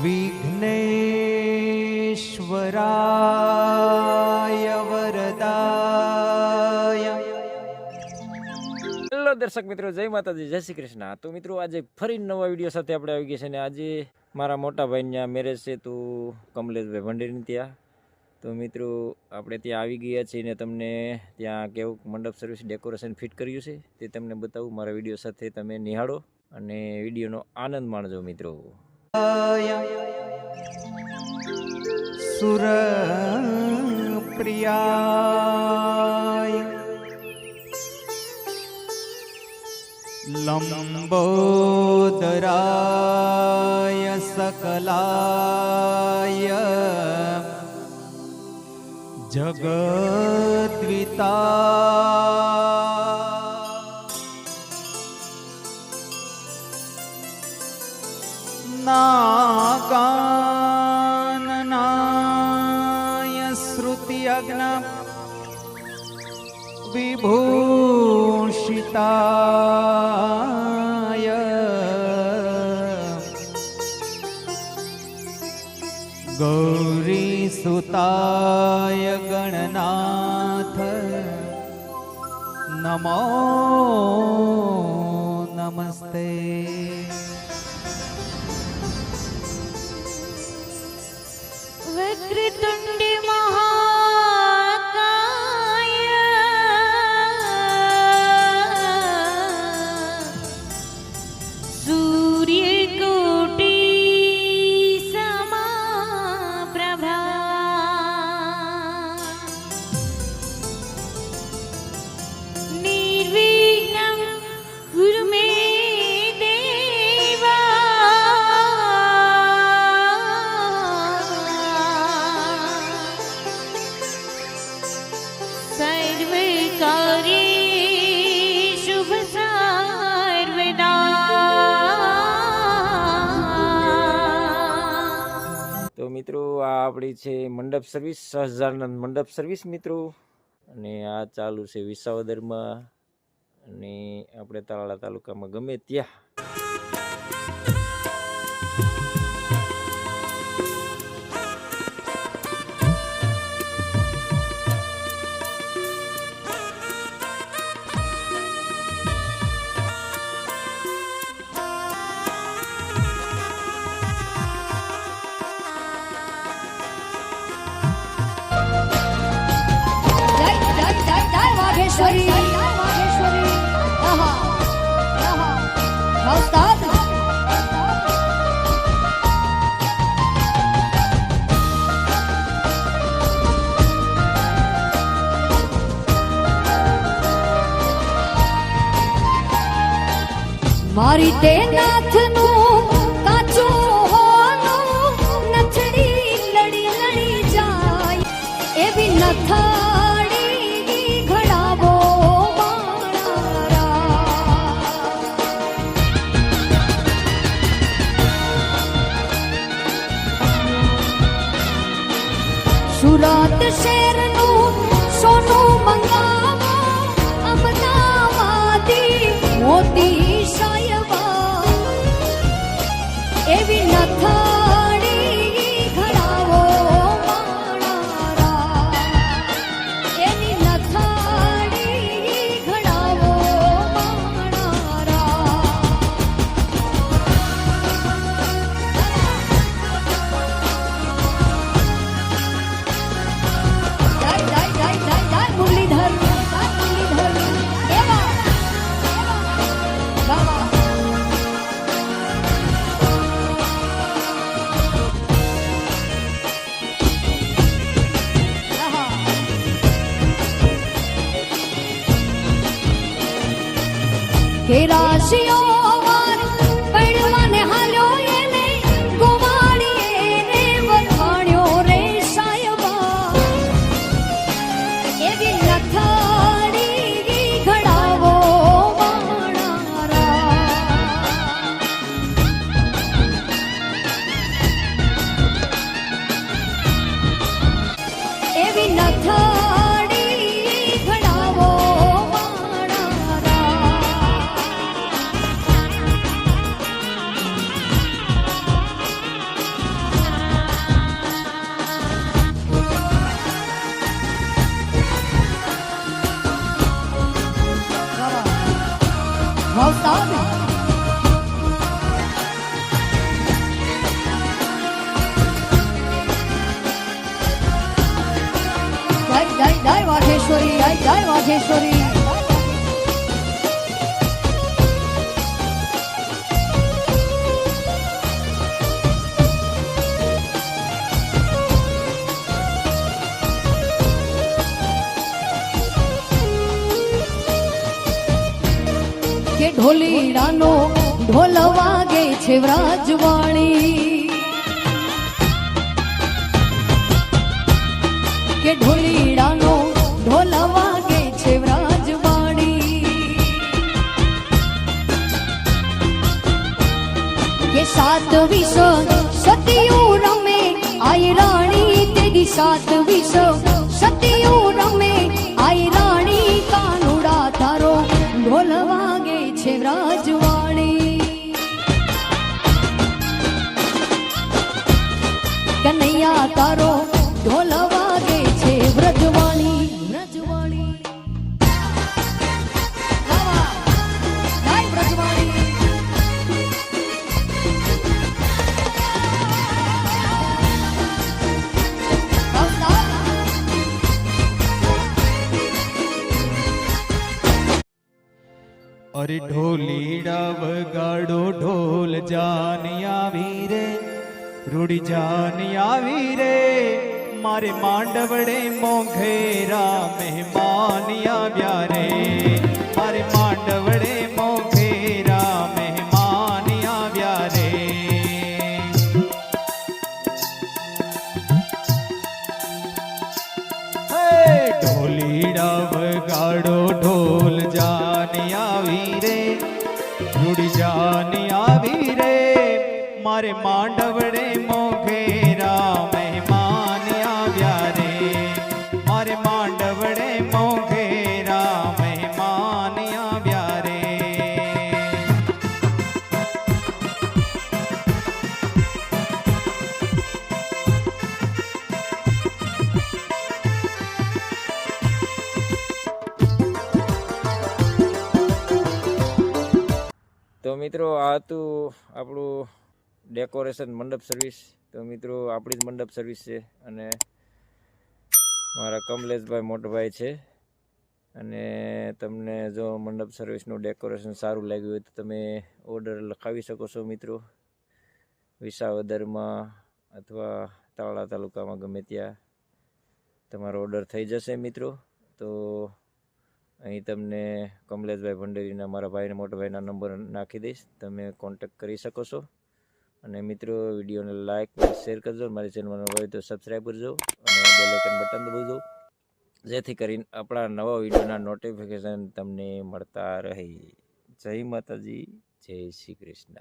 વિઘ્નેશ્વરાય વરદાય hello દર્શક મિત્રો, જય માતાજી, જય શ્રી કૃષ્ણ. તો મિત્રો, આજે ફરી નવા વીડિયો સાથે આપણે આવી ગયા છે ને આજે મારા મોટા ભાઈના મેરેજ છે તો કમલેશભાઈ ભંડેરની ત્યાં. તો મિત્રો, આપણે ત્યાં આવી ગયા છીએ ને તમને ત્યાં કેવું મંડપ સર્વિસ ડેકોરેશન ફિટ કર્યું છે તે તમને બતાવું. મારા વીડિયો સાથે તમે નિહાળો અને વિડીયોનો આનંદ માણજો મિત્રો. સુર પ્રિયાય લંબોદરાય સકલાય नग्न विभूषिताय। गौरीसुताय गणनाथ। नमो नमस्ते। वक्रतुण्ड તો મિત્રો, આ આપણી છે મંડપ સર્વિસ, સહજાનંદ મંડપ સર્વિસ મિત્રો. અને આ ચાલુ છે વિસાવદરમાં. અને આપણે તાલાળા તાલુકામાં ગમે ત્યાં મારી તે નાથનું કાચું હોનું નથડી લડી લડી જાય. એવી નથાડી ઘડાવો સુરત શહેરનું સોનું મંગાવો, અમદાવાદી મોતી ফিরাসিও જય જય વાઘેશ્વરી. કે ઢોલીડાનો ઢોલ વાગે છે વ્રાજવાણી. કે ઢોલીડાનો સાત વિષ સતિયું રમે આઈ રાણી તેરી સાત વિષ અરે ઢોલીડા વગાડો ઢોલ જાની આવી રે રૂડી જાની આવી રે. મારે માંડવડે મોઘેરા મહેમાન આવ્યા રે. જાની આવી રે રૂડી જાની આવી રે મારે માંડવડે તો મિત્રો, આ હતું આપણું ડેકોરેશન મંડપ સર્વિસ તો મિત્રો, આપણી જ મંડપ સર્વિસ છે અને મારા કમલેશભાઈ મોટભાઈ છે. અને તમને જો મંડપ સર્વિસનું ડેકોરેશન સારું લાગ્યું હોય તો તમે ઓર્ડર લખાવી શકો છો મિત્રો. વિસાવદરમાં અથવા તાળા તાલુકામાં ગમે ત્યાં તમારો ઓર્ડર થઈ જશે મિત્રો. તો અહીં તમને કમલેશભાઈ ભંડેરીના મારા ભાઈને, મોટા ભાઈના નંબર નાખી દઈશ. તમે કોન્ટેક્ટ કરી શકો છો. અને મિત્રો, વિડીયોને લાઇક શેર કરજો. મારી ચેનલમાં હોય તો સબસ્ક્રાઈબ કરજો. અને બેલેકન બટન દબાવજો. જેથી કરીને આપણા નવા વિડીયોના નોટિફિકેશન તમને મળતા રહે. જય માતાજી. જય શ્રી કૃષ્ણ.